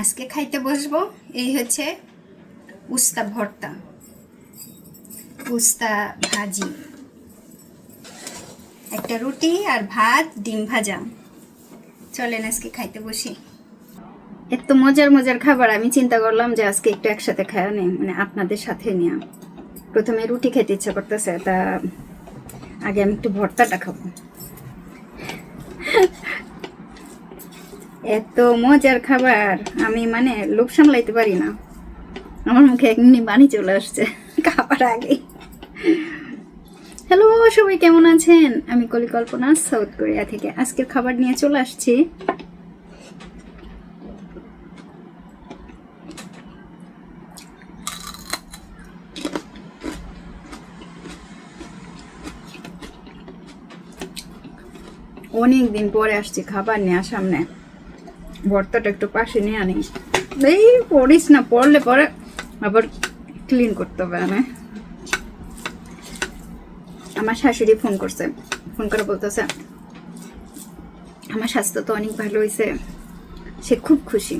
আজকে খাইতে বসবো, এই হচ্ছে উস্তা ভর্তা, উস্তা ভাজি। একটা রুটি আর ভাত, ডিম ভাজা। চলেন আজকে খাইতে বসি। এত মজার মজার খাবার, আমি চিন্তা করলাম যে আজকে একটু একসাথে খাওয়া নেই মানে আপনাদের সাথে নিয়ে। প্রথমে রুটি খেতে ইচ্ছা করতেছে, তা আগে আমি একটু ভর্তাটা খাব। এত মজার খাবার। আমি মানে লোক সামলাইতে পারি না। আমার মুখে এমনি বাণী চলে আসছে খাবার আগে। হ্যালো সবাই কেমন আছেন? আমি কলিকল্পনা সাউথ কোরিয়া থেকে আজকের খাবার নিয়ে চলে আসছি। অনেক দিন পরে আসছি খাবার নেওয়া সামনে। ভর্তাটা একটু পাশে নিয়ে আনি। এই পড়িস না, পড়লে পরে আবার ক্লিন করতে হবে আমি আমার শাশুড়ি ফোন করছে ফোন করে বলতেছে, আমার স্বাস্থ্য তো অনেক ভালো হয়েছে সে খুব খুশি।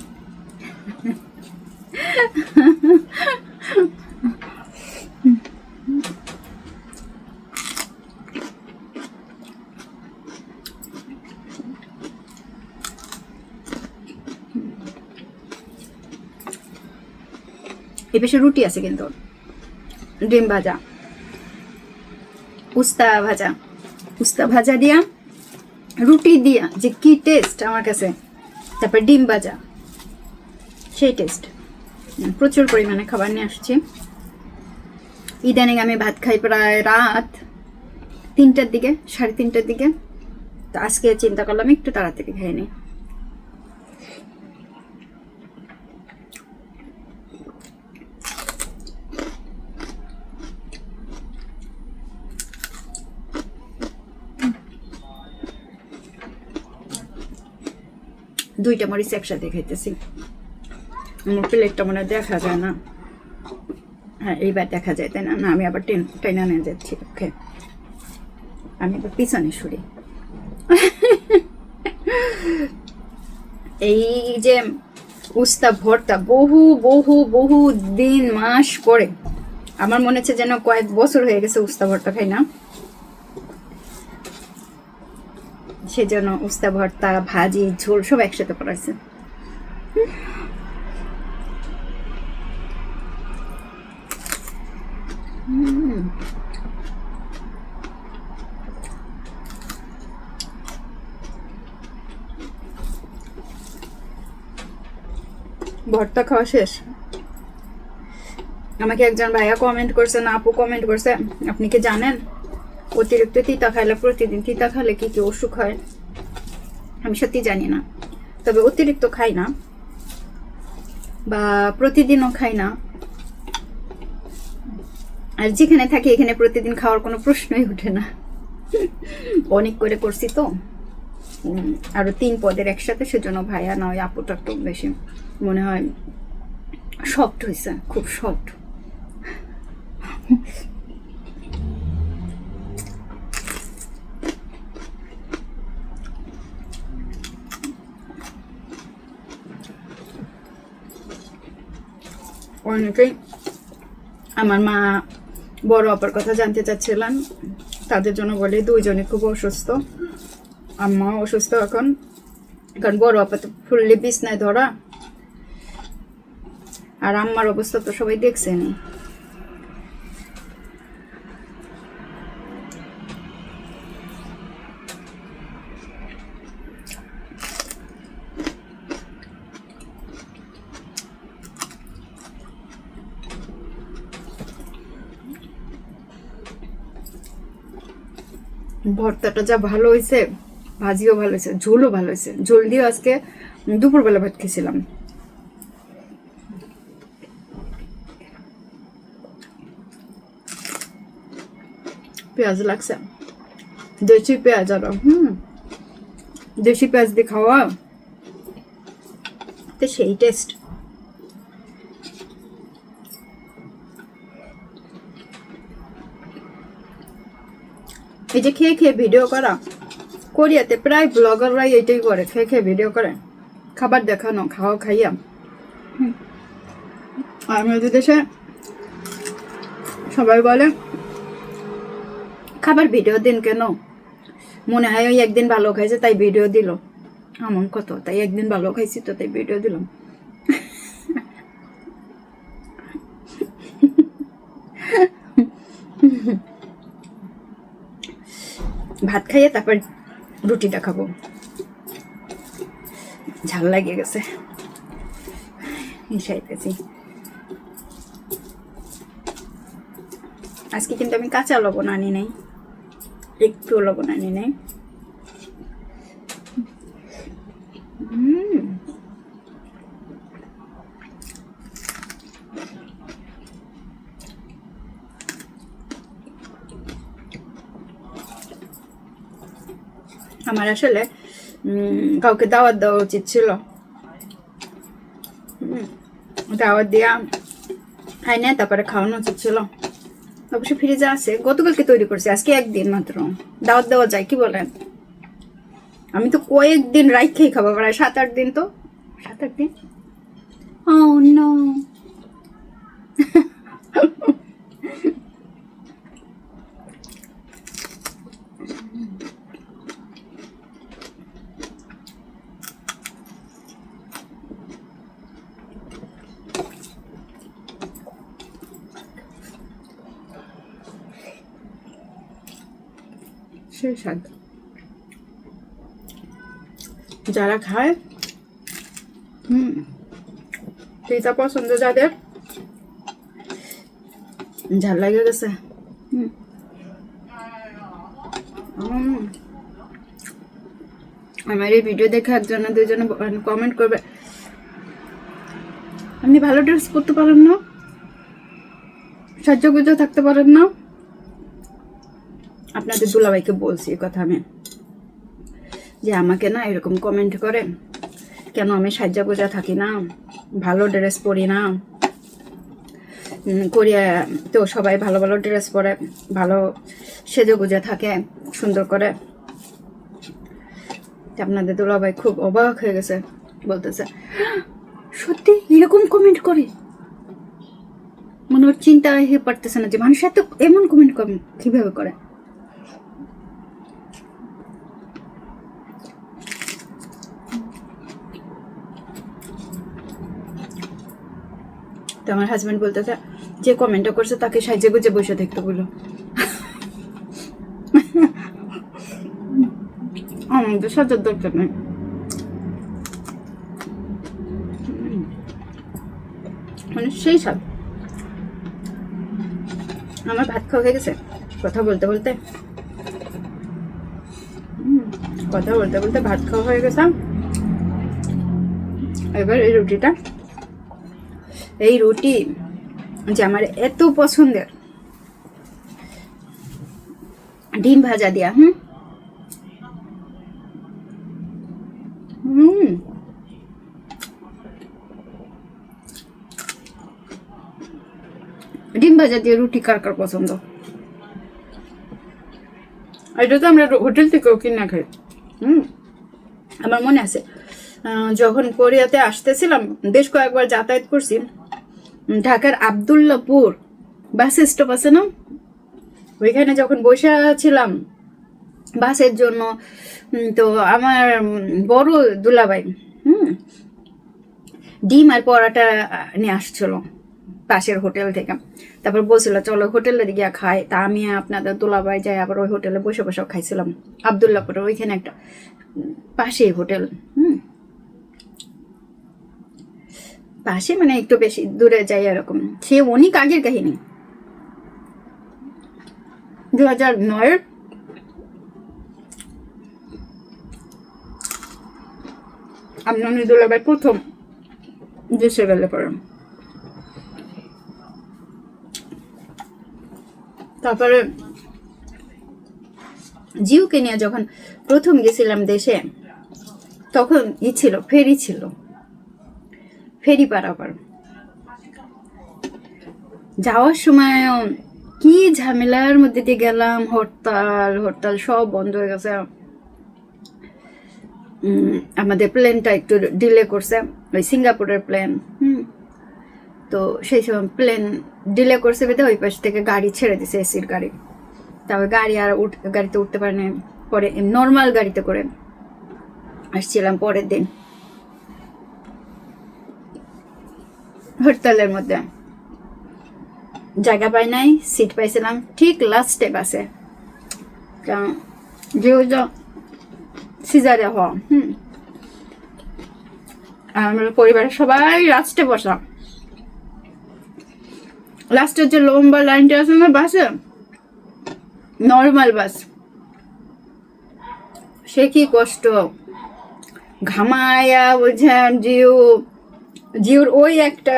পাশে রুটি আছে কিন্তু। ডিম ভাজা। উস্তা ভাজা। উস্তা ভাজা দিয়া, রুটি দিয়া, যে কি টেস্ট আমার কাছে। তারপর ডিম ভাজা। সেই টেস্ট প্রচুর পরিমাণে খাবার নিয়ে আসছি। ইদানিং আমি ভাত খাই প্রায় রাত তিনটার দিকে, সাড়ে তিনটার দিকে। তো আজকে চিন্তা করলাম একটু তাড়াতাড়ি খেয়ে নিই দুইটা মরিচ একসাথে খাইতেছি। আমার প্লেটটা মনে দেখা যায় না। হ্যাঁ এইবার দেখা যায়, তাই না? না, আমি আবার টেন টেনে নিয়ে যাচ্ছি, ওকে। আমি আবার পিছনে সরি। এই যে উস্তা ভর্তা, বহু বহু বহু দিন, মাস পরে। আমার মনে হচ্ছে যেন কয়েক বছর হয়ে গেছে উস্তা ভর্তা খাই না। সেজন্য উস্তা, ভর্তা, ভাজি, ঝোল সব একসাথে করেছে ভর্তা খাওয়া শেষ? আমাকে একজন ভাইয়া কমেন্ট করছে, না আপু কমেন্ট করছে, আপনি কি জানেন? অতিরিক্ত তিতা খাইলে প্রতিদিন তিতা খাইলে কি কি অসুখ হয়? আমি সত্যি জানি না। তবে অতিরিক্ত খাই না বা প্রতিদিনও খাই না। আর যেখানে থাকি এখানে প্রতিদিন খাওয়ার কোনো প্রশ্নই উঠে না। অনেক করে করছি তো। উম, আরও তিন পদের একসাথে সেজন্য ভাইয়া নয় আপুটা একটু বেশি মনে হয় সফট হয়েছে খুব সফট অনেকেই আমার মা বড় অপার কথা জানতে চাচ্ছিলেন। তাদের জন্য বলি, দুইজনে খুব অসুস্থ। আম্মাও অসুস্থ এখন। কারণ বড় আপা তো ফুললি বিছনায় ধরা। আর আম্মার অবস্থা তো সবাই দেখছেনই। ভর্তাটা যা ভালো হয়েছে, ভাজিও ভালো হয়েছে, ঝোলও ভালো হয়েছে। ঝোল দিয়ে আজকে দুপুরবেলা ভাত খেয়েছিলাম। পেঁয়াজ লাগছে। দেশি পেঁয়াজ আরও, হুম। দেশি পেঁয়াজ দিয়ে খাওয়া। তো সেই টেস্ট এই যে খেয়ে খেয়ে ভিডিও করা, কোরিয়াতে প্রায় ব্লগাররাই এটাই করে, খেয়ে খেয়ে ভিডিও করে। খাবার দেখানো, খাওয়া, খাইয়া। আমাদের দেশে সবাই বলে, খাবার ভিডিও দিন কেন? মনে হয় ওই একদিন ভালো খাইছে, তাই ভিডিও দিল। এমন কত, তাই একদিন ভালো খাইছি তো তাই ভিডিও দিলাম। ভাত খাইয়ে তারপর রুটিটা খাব। ঝাল লাগিয়ে গেছে। আজকে কিন্তু আমি কাঁচা লবণ আনি নাই। একটু লবণ আনি নাই। আমার আসলে কাউকে দাওয়াত দেওয়া উচিত ছিল। দাওয়াত দিয়া খাই না তারপরে খাওয়ানো উচিত ছিল। অবশ্য ফ্রিজে আছে, গতকালকে তৈরি করছি, আজকে একদিন মাত্র। দাওয়াত দেওয়া যায়, কি বলেন? আমি তো কয়েকদিন রাইখেই খাব, প্রায় সাত আট দিন তো। সাত আট দিন? ও নো সেই স্বাদ যারা খায়, হুম পিতা পছন্দ যাদের, ঝাল লাগে গেছে। হুম। আমার এই ভিডিও দেখে একজনে দুজনে কমেন্ট করবে। আপনি ভালো ড্রেস করতে পারেন না সাজ্জাগুজো থাকতে পারেন না। আপনাদের দুলাভাইকে বলছি এই কথা আমি। যে আমাকে না এরকম কমেন্ট করে, কেন আমি সাজ্জা গোজা থাকি না? ভালো ড্রেস পরি না? কোরিয়া তো সবাই ভালো ভালো ড্রেস পরে, ভালো সেজে গুজে থাকে, সুন্দর করে। আপনাদের দুলাভাই খুব অবাক হয়ে গেছে, বলতেছে, সত্যি এরকম কমেন্ট করে? মনে ওর চিন্তা হয়ে পারতেছে না যে মানুষ এত এমন কমেন্ট কীভাবে করে? তো আমার হাজব্যান্ড বলতেছে যে কমেন্টটা করছে তাকে সাইজে গুজে বসে থাকতে বলো। আমাদের সাজার দরকার নেই। মানে সেই স্বাদ আমার ভাত খাওয়া হয়ে গেছে। কথা বলতে বলতে। কথা বলতে বলতে ভাত খাওয়া হয়ে গেছে। এবার এই রুটিটা এই রুটি যে আমার এত পছন্দের। ডিম ভাজা দিয়া হুম? হুম। ডিম ভাজা দিয়ে রুটি কার কার পছন্দ? এটা তো আমরা হোটেল থেকেও কিনা খাই। হুম। আমার মনে আছে আহ, যখন কোরিয়াতে আসতেছিলাম বেশ কয়েকবার যাতায়াত করছি। ঢাকার আবদুল্লাপুর বাস স্টপ আছে না? ওইখানে যখন বসে ছিলাম বাসের জন্য তো আমার বড় দুলাভাই, হুম, ডিম আর পরাটা নিয়ে আসছিল পাশের হোটেল থেকে। তারপর বলছিল, চলো হোটেলে গিয়ে খাই। তা আমি আপনাদের দুলাভাই যাই, আবার ওই হোটেলে বসে বসে খাইছিলাম। আবদুল্লাপুরে ওইখানে একটা পাশেই হোটেল হুম পাশে মানে একটু বেশি দূরে যাই এরকম। সে অনেক আগের কাহিনী। দু হাজার নয়ের আমনানি দুলাভাই প্রথম দেশে গেলে পরে তারপরে জিউকে নিয়ে যখন প্রথম গেছিলাম দেশে, তখন ই ছিল, ফেরি ছিল। ফেরি পারাপার। যাওয়ার সময় কি ঝামেলার মধ্যে দিয়ে গেলাম, হরতাল হরতাল সব বন্ধ হয়ে গেছে। আমাদের প্লেনটা একটু ডিলে করছে, ওই সিঙ্গাপুরের প্লেন হুম। তো সেই সময় প্লেন ডিলে করছে বেঁধে ওই পাশ থেকে গাড়ি ছেড়ে দিছে এসির গাড়ি। তারপর গাড়ি আর উঠ, গাড়িতে উঠতে পারেনি পরে নর্মাল গাড়িতে করে আসছিলাম পরের দিন। হরতালের মধ্যে। জায়গা পাই নাই সিট পাইছিলাম। ঠিক লাস্টে বাসে সিজারে হওয়া হুম। পরিবারের সবাই লাস্টে বসা লাস্টের যে লম্বা লাইনটা আছে না বাসে নর্মাল বাস সে কি কষ্ট? ঘামায়া বুঝেন, জিও জিওর ওই একটা,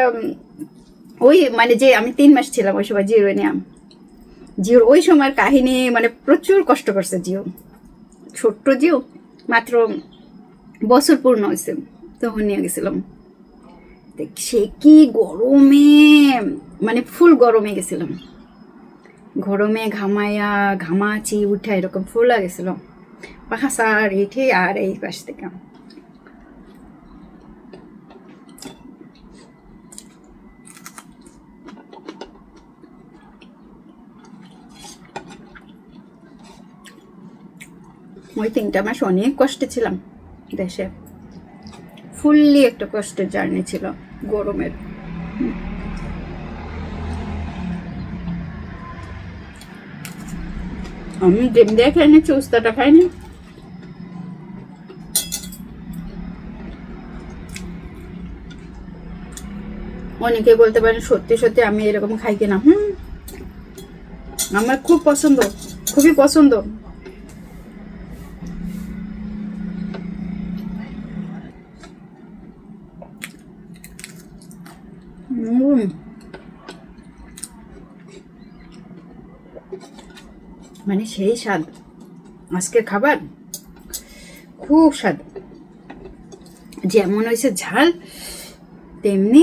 ওই মানে যে আমি তিন মাস ছিলাম ওই সময় জিরো নিয়াম জিওর ওই সময়ের কাহিনী মানে প্রচুর কষ্ট করছে জিও ছোট্ট জিও মাত্র বছর পূর্ণ হয়েছে তখন নিয়ে গেছিলাম। সে কি গরমে মানে ফুল গরমে গেছিলাম। গরমে ঘামায়া, ঘামাচি, উঠা এরকম ফুল গেছিল পাহাসার এঠে আর এই পাশ থেকে। ওই তিনটা মাস অনেক কষ্টে ছিলাম দেশে। ফুললি একটা কষ্টের জার্নি ছিল গরমের। আমি ডিম দিয়ে খাইনি, চুস্তাটা খাইনি। অনেকে বলতে পারেন, সত্যি সত্যি আমি এরকম খাই কিনা, হুম। আমার খুব পছন্দ, খুবই পছন্দ হুম মানে সেই স্বাদ। আজকের খাবার খুব স্বাদ। যেমন হয়েছে ঝাল তেমনি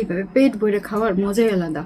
এইভাবে পেট ভরে খাওয়ার মজাই আলাদা।